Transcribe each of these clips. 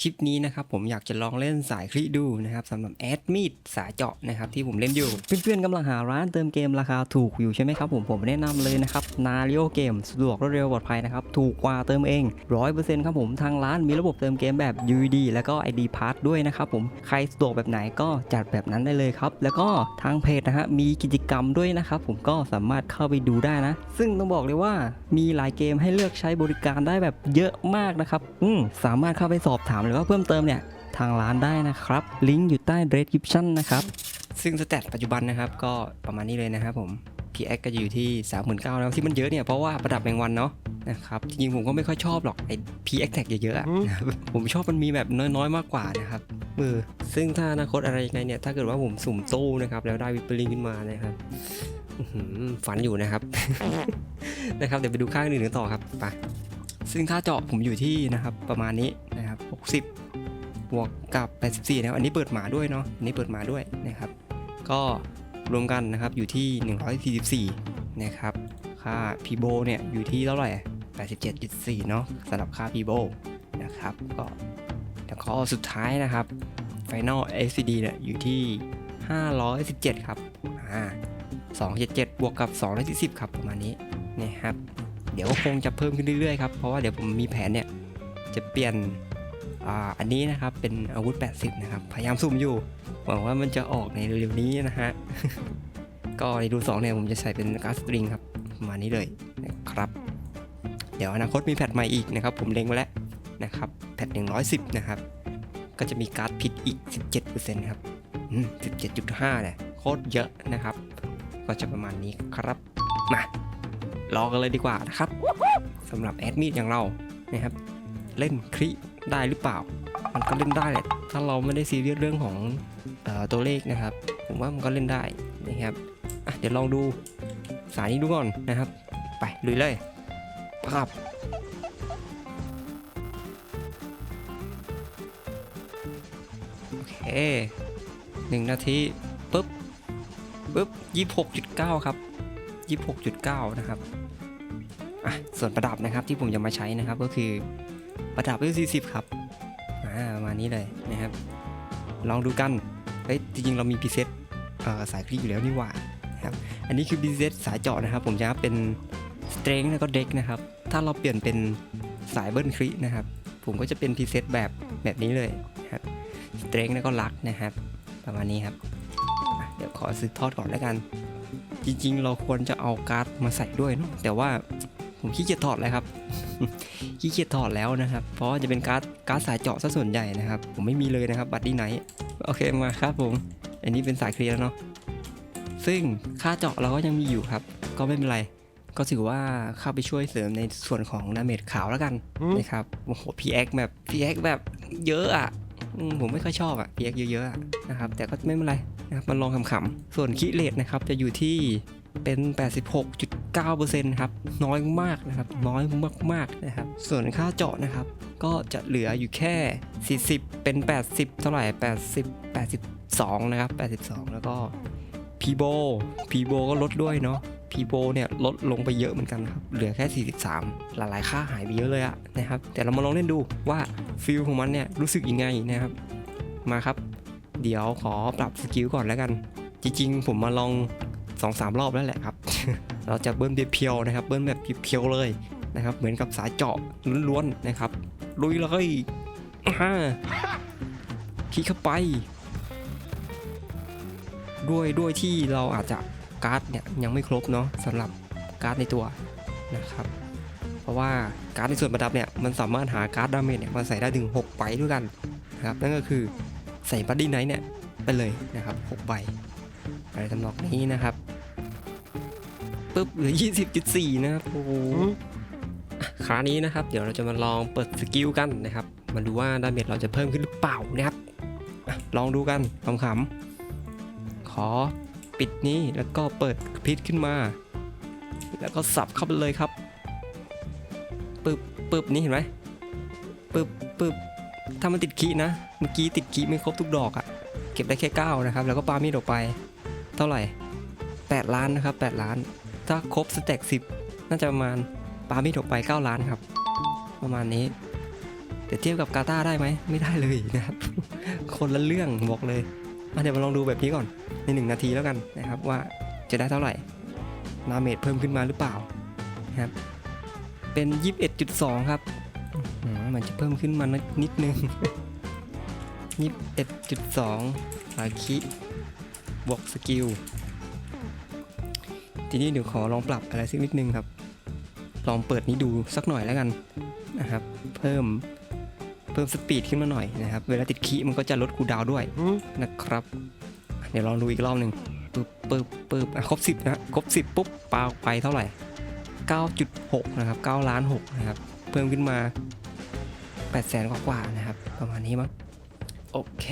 คลิปนี้นะครับผมอยากจะลองเล่นสายคลิดูนะครับสำหรับแอดมิดสายเจาะนะครับที่ผมเล่นอยู่ เพื่อนๆกำลังหาร้านเติมเกมราคาถูกอยู่ใช่ไหมครับผมผมแนะนำเลยนะครับนาริโอเกมสะดวกรวดเร็วปลอดภัยนะครับถูกกว่าเติมเอง 100%ครับผมทางร้านมีระบบเติมเกมแบบ UD แล้วก็ ID Pass ด้วยนะครับผมใครสะดวกแบบไหนก็จัดแบบนั้นได้เลยครับแล้วก็ทางเพจนะฮะมีกิจกรรมด้วยนะครับผมก็สามารถเข้าไปดูได้นะ ซึ่งต้องบอกเลยว่ามีหลายเกมให้เลือกใช้บริการได้แบบเยอะมากนะครับอืมสามารถเข้าไปสอบถามหรือว่าเพิ่มเติมเนี่ยทางร้านได้นะครับ ลิงก์อยู่ใต้ description นะครับ ซึ่งสแตทปัจจุบันนะครับ ก็ประมาณนี้เลยนะครับผม PX ก็จะอยู่ที่ 39,000แล้วที่มันเยอะเนี่ย เพราะว่าประดับแมงวันเนาะนะครับจริงๆผมก็ไม่ค่อยชอบหรอกไอ้ PX tag เยอะๆอะนะครับผมชอบมันมีแบบน้อยๆ มากกว่านะครับเออซึ่งถ้าอนาคตอะไรยังไงเนี่ย ถ้าเกิดว่าผมสุ่มตู้นะครับ แล้วได้วิปเปอร์ลิงขึ้นมานะครับอื้อหือฝันอยู่นะครับ นะครับเดี๋ยวไปดูข้างอื่นกันต่อครับไปซึ่งค่าเจาะผมอยู่ที่นะครับประมาณนี้ 60 บวกกับ 84 นะครับ อันนี้เปิดหมาด้วยเนาะ อันนี้เปิดหมาด้วยนะครับ ก็รวมกันนะครับอยู่ที่ 144 นะครับ ค่าพีโบเนี่ยอยู่ที่เท่าไหร่ 87.4 เนาะสำหรับค่าพีโบนะครับ ก็แล้วก็สุดท้ายนะครับ Final LCD เนี่ยอยู่ที่ 517 ครับ อ่า 277 บวกกับ210ครับประมาณนี้นะครับ เดี๋ยวคงจะเพิ่มขึ้นเรื่อยๆครับ เพราะว่าเดี๋ยวผมมีแผนเนี่ยจะเปลี่ยน อันนี้นะครับเป็นอาวุธ 80 นะครับ พยายามซุ่มอยู่ หวังว่ามันจะออกในเร็วๆนี้นะฮะ ก็ในดู2เนี่ยผมจะใส่เป็นการ์ดสตริงครับประมาณนี้เลยนะครับ เดี๋ยวอนาคตมีแพทใหม่อีกนะครับ ผมเล็งไว้แล้วนะครับแพท110 นะครับ ก็จะมีการ์ดพิษอีก 17%ครับ17.5เนี่ยโคตรเยอะนะครับ ก็จะประมาณนี้ครับมารอกันเลยดีกว่านะครับสำหรับแอดมิดอย่างเรานะครับ เล่นคลิได้หรือเปล่า มันก็เล่นได้แหละ ถ้าเราไม่ได้ซีเรียสเรื่องของอตัวเลขนะครับ ผมว่ามันก็เล่นได้นะครับเดี๋ยวลองดูสายนี้ดูก่อนนะครับ ไปลุยเลยภาพโอเคหนึ่งนาทีปุ๊บปุ๊บยี่หกจุดเก้าครับยี่หกจุดเก้านะครับอะส่วนประดับนะครับที่ผมจะมาใช้นะครับก็คือ ประดับด้วย40 ครับอ่าประมาณนี้เลยนะครับ ลองดูกันเฮ้ยจริงๆเรามีพรีเซตสายคลิกอยู่แล้วนี่หว่านะครับอันนี้คือพรีเซตสายเจาะนะครับ ผมจะเป็นสเตรงแล้วก็เด็กนะครับ ถ้าเราเปลี่ยนเป็นสายเบิ้ลคลินะครับ ผมก็จะเป็นพรีเซตแบบแบบนี้เลยครับสเตรงแล้วก็ลักนะครับ ประมาณนี้ครับเดี๋ยวขอซื้อทอดก่อนแล้วกัน จริงๆ เราควรจะเอาการ์ดมาใส่ด้วยเนอะแต่ว่า ผมขี้เกียจถอดเลยครับ ขี้เกียจถอดแล้วนะครับ เพราะว่าจะเป็นการ์ดการ์ดสายเจาะซะส่วนใหญ่นะครับ ผมไม่มีเลยนะครับบัตรดีไนท์โอเคมาครับผม อันนี้เป็นสายเคลียร์แล้วเนาะซึ่งค่าเจาะเราก็ยังมีอยู่ครับ ก็ไม่เป็นไร ก็ถือว่าเข้าไปช่วยเสริมในส่วนของดาเมจขาวแล้วกันนะครับโอ้โห PX แบบ PX แบบเยอะอะอืมผมไม่ค่อยชอบอะ PX เยอะๆอะนะครับแต่ก็ไม่เป็นไรนะครับมันลองขำๆส่วนคิเลตนะครับจะอยู่ที่ เป็น 86.9%ครับน้อยมากนะครับน้อยมากๆนะครับ ส่วนค่าเจาะนะครับก็จะเหลืออยู่แค่ 40 เป็น 80 เท่าไหร่ 80 82 นะครับ 82 แล้วก็พีโบพีโบก็ลดด้วยเนาะพีโบเนี่ยลดลงไปเยอะเหมือนกันครับ เหลือแค่ 43 หลายๆ ค่าหายไปเยอะเลยอะนะครับ แต่เรามาลองเล่นดูว่าฟิลของมันเนี่ยรู้สึกยังไงนะครับ มาครับ เดี๋ยวขอปรับสกิลก่อนแล้วกัน จริงๆ ผมมาลอง สองสามรอบแล้วแหละครับ เราจะเบิ้ลเพียวๆนะครับ เบิ้ลแบบเพียวๆเลยนะครับ เหมือนกับสายเจาะล้วนๆนะครับ ลุยเลยฮ่าคลิกเข้าไป ด้วยด้วยที่เราอาจจะการ์ดเนี่ยยังไม่ครบเนาะสำหรับการ์ดในตัวนะครับ เพราะว่าการ์ดในส่วนประดับเนี่ยมันสามารถหาการ์ดดาเมจเนี่ยมาใส่ได้ถึง 6 ใบด้วยกันนะครับนั่นก็คือใส่บัดดี้ไนท์เนี่ยไปเลยนะครับ 6 ใบอะไรทำนองนี้นะครับ ปุ๊บเหลือ 20.4 นะครับโอ้โหอะคราวนี้นะครับ เดี๋ยวเราจะมาลองเปิดสกิลกันนะครับ มาดูว่าดาเมจเราจะเพิ่มขึ้นหรือเปล่านะครับอะลองดูกันขำๆขอปิดนี้แล้วก็เปิดพิษขึ้นมา แล้วก็สับเข้าไปเลยครับปึ๊บปึ๊บนี่เห็นไหมปึ๊บปึ๊บถ้ามันติดคีย์นะเมื่อกี้ติดคีย์ไม่ครบทุกดอกอะเก็บได้แค่ 9 นะครับ แล้วก็ปามีดออกไป เท่าไหร่ 8 ล้านนะครับ 8 ล้าน ถ้าครบสแต็ก10น่าจะประมาณปามีดออกไป 9 ล้านครับ ประมาณนี้ แต่เทียบกับกาตาร์ได้ไหมไม่ได้เลยนะครับ คนละเรื่องบอกเลยเดี๋ยวมาลองดูแบบนี้ก่อนในหนึ่งนาทีแล้วกันนะครับว่าจะได้เท่าไหร่นาเมจเพิ่มขึ้นมาหรือเปล่านะครับเป็น 21.2 ครับมันจะเพิ่มขึ้นมานิดนึง 21.2อาคิบวกสกิล ทีนี้เดี๋ยวขอลองปรับอะไรสักนิดนึงครับ ลองเปิดนี้ดูสักหน่อยแล้วกันนะครับ เพิ่มเพิ่มสปีดขึ้นมาหน่อยนะครับ เวลาติดคีมันก็จะลดคูดาวด้วยนะครับ เดี๋ยวลองดูอีกรอบหนึ่งปึ๊บปึ๊บปึ๊บครบ10นะครบ10ปุ๊บปาไปเท่าไหร่ 9.6 นะครับ9ล้าน6นะครับ เพิ่มขึ้นมา8แสนกว่าๆนะครับ ประมาณนี้มั้งโอเค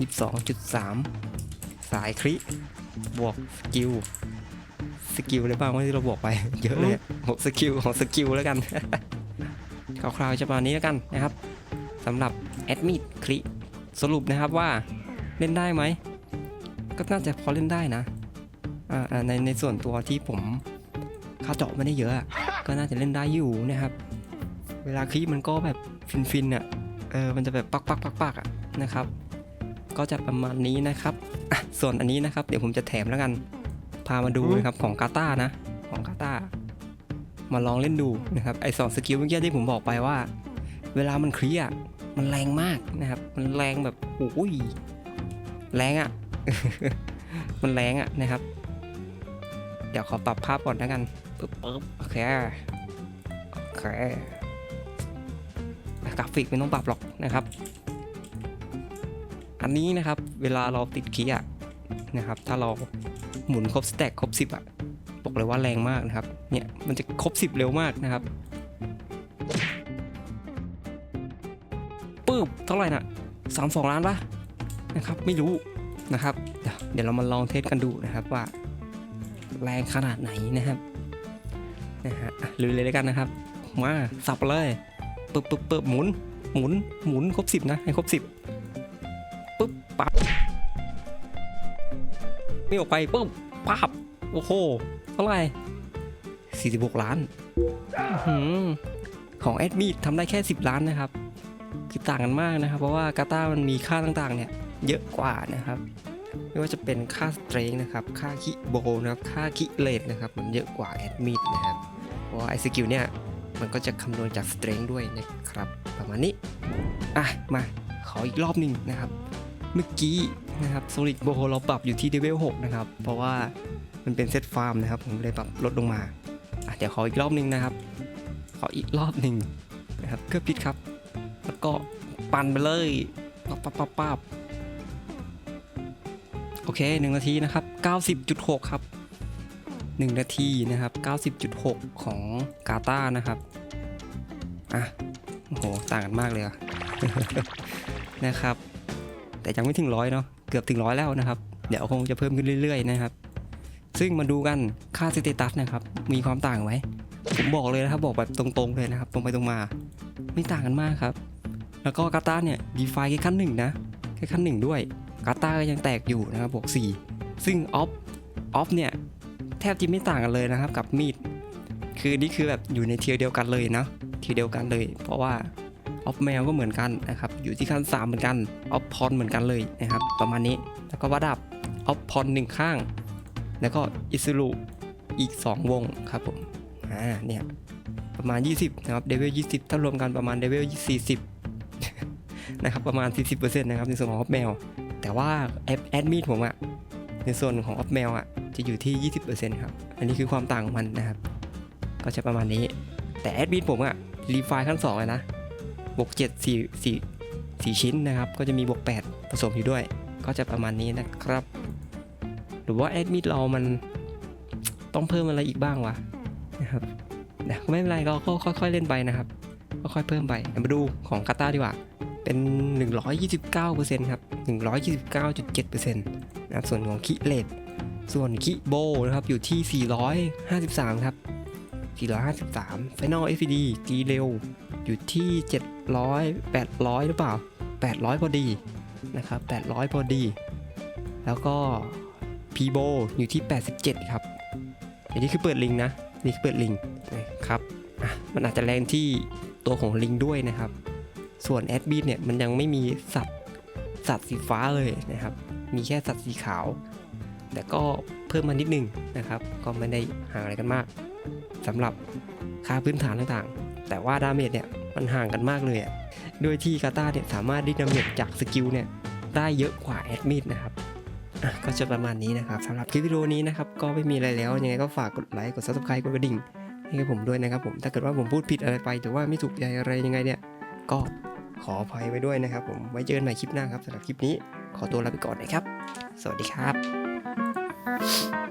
22.3 สายคริ บวกสกิลสกิลอะไรบ้างว่าที่เราบอกไป เยอะเลยหกสกิลของสกิลแล้วกันคร่าวๆจะประมาณนี้แล้วกันนะครับสำหรับแอดมิดคลิสรุปนะครับว่าเล่นได้ไหม ก็น่าจะพอเล่นได้นะอ่าอ่าในในส่วนตัวที่ผมค่าเจาะไม่ได้เยอะอะ ก็น่าจะเล่นได้อยู่นะครับ เวลาคลิมันก็แบบฟินๆอะเออมันจะแบบปักปักปักปักอะนะครับ ก็จะประมาณนี้นะครับส่วนอันนี้นะครับ เดี๋ยวผมจะแถมแล้วกัน พามาดูนะครับของกาตานะ ของกาตามาลองเล่นดูนะครับไอสองสกิลเมื่อกี้ที่ผมบอกไปว่า เวลามันเคลียร์มันแรงมากนะครับ มันแรงแบบโอ้ยแรงอะ่ะ มันแรงอะ่ะนะครับ เดี๋ยวขอปรับภาพก่อนแล้วกันปึ๊บปึ๊บโอเคโอเคกราฟิกไม่ต้องปรับหรอกนะครับ อันนี้นะครับเวลาเราติดคีย์อะนะครับถ้าเราหมุนครบสแต็กครบ 10 อะบอกเลยว่าแรงมากนะครับเนี่ยมันจะครบ 10 เร็วมากนะครับปึ๊บเท่าไหร่น่ะ32ล้านปะนะครับไม่รู้นะครับเดี๋ยวเดี๋ยวเรามาลองเทสกันดูนะครับว่า แรงขนาดไหนนะครับนะฮะอะลุยเลยแล้วกันนะครับ มาสับเลยปึ๊บปึ๊บปึ๊บหมุนหมุนหมุนครบ 10 นะให้ครบ 10 ปึ๊บปั๊บนี่ออกไปปุ๊บปั๊บโอ้โหเท่าไหร่46 ล้านอื้อหือของแอดมิดทำได้แค่ 10 ล้านนะครับ คือต่างกันมากนะครับ เพราะว่ากาตามันมีค่าต่างๆ เนี่ย เยอะกว่านะครับ ไม่ว่าจะเป็นค่าสเตรงนะครับ ค่าคิโบนะครับ ค่าคิเลดนะครับ มันเยอะกว่าแอดมิดนะครับ เพราะว่าไอสกิลเนี่ย มันก็จะคำนวณจากสเตรงด้วยนะครับ ประมาณนี้ อะ มา ขออีกรอบหนึ่งนะครับ เมื่อกี้นะครับโซลิดโบเราปรับอยู่ที่เลเวล6นะครับ เพราะว่ามันเป็นเซตฟาร์มนะครับ ผมเลยปรับลดลงมาเดี๋ยวขออีกรอบหนึ่งนะครับ ขออีกรอบหนึ่งนะครับเครื่องพิษครับ แล้วก็ปั่นไปเลยปั๊บปั๊บปั๊บปั๊บโอเคหนึ่งนาทีนะครับ90.6 ครับ 1 นาทีนะครับ 90.6 ของกาตานะครับ อะ โอ้โห ต่างกันมากเลยอะนะครับ แต่ยังไม่ถึงร้อยเนาะเกือบถึงร้อยแล้วนะครับ เดี๋ยวคงจะเพิ่มขึ้นเรื่อยๆนะครับ ซึ่งมาดูกันค่าสเตตัสนะครับ มีความต่างไหมผมบอกเลยนะครับบอกแบบตรงๆเลยนะครับ ตรงไปตรงมา ไม่ต่างกันมากครับ แล้วก็กาตาเนี่ยดีไฟแค่ขั้นหนึ่งนะแค่ขั้นหนึ่งด้วยกาตาก็ยังแตกอยู่นะครับบวก4ซึ่งออฟออฟเนี่ยแทบจะไม่ต่างกันเลยนะครับกับมีดคือนี่คือแบบอยู่ในเทียร์เดียวกันเลยนะเทียร์เดียวกันเลย เพราะว่า ออฟแมวก็เหมือนกันนะครับ อยู่ที่ขั้น 3 เหมือนกันออฟพรเหมือนกันเลยนะครับ ประมาณนี้ แล้วก็วัดดับออฟพรหนึ่งข้าง แล้วก็อิสรุอีก 2 วงครับผม อ่า เนี่ย ประมาณ 20 นะครับ เดเวล20 ถ้ารวมกันประมาณเดเวล40 นะครับ ประมาณ 40%นะครับ ในส่วนของออฟแมว แต่ว่าแอดแอดมิดผมอะในส่วนของออฟแมวอะจะอยู่ที่ 20%ครับ อันนี้คือความต่างของมันนะครับ ก็จะประมาณนี้ แต่แอดมิดผมอะรีไฟล์ขั้น2เลยนะ บวก7 4 4 4 ชิ้นนะครับ ก็จะมีบวก 8 ผสมอยู่ด้วย ก็จะประมาณนี้นะครับ หรือว่าแอดมิดเรามันต้องเพิ่มอะไรอีกบ้างวะนะครับไม่เป็นไรเราก็ค่อยๆเล่นไปนะครับค่อยๆเพิ่มไปมาดูของกาตาดีกว่า เป็น 129%ครับ 129.7%นะครับส่วนของคิเลตส่วนคิโบนะครับอยู่ที่ 453 ครับ 453 Final FPD ตีเร็วอยู่ที่ 700 800 หรือเปล่า 800 พอดีนะครับ 800 พอดี แล้วก็ p ีโบอยู่ที่ 87 ครับอันนี้คือเปิดลิงนะ นี่คือเปิดลิงนะครับมันอาจจะแรงที่ตัวของลิงด้วยนะครับ ส่วนแอดบีเนี่ยมันยังไม่มีสัตว์สัตว์สีฟ้าเลยนะครับ มีแค่สัตว์สีขาว แต่ก็เพิ่มมานิดนึงนะครับ ก็ไม่ได้ห่างอะไรกันมากสำหรับค่าพื้นฐานต่างๆ แต่ว่าดาเมจเนี่ยมันห่างกันมากเลยอะโดยที่กาตาเนี่ยสามารถได้ดาเมจจากสกิลเนี่ยได้เยอะกว่าแอดมิดนะครับก็จะประมาณนี้นะครับสำหรับคลิปวิดีโอนี้นะครับก็ไม่มีอะไรแล้วยังไงก็ฝากกดไลค์กด subscribe กดกระดิ่งให้กับผมด้วยนะครับผมถ้าเกิดว่าผมพูดผิดอะไรไปหรือว่าไม่ถูกใจอะไรยังไงเนี่ย ก็ขออภัยไว้ด้วยนะครับผมไว้เจอกันใหม่คลิปหน้าครับสำหรับคลิปนี้ขอตัวลาไปก่อนนะครับ สวัสดีครับ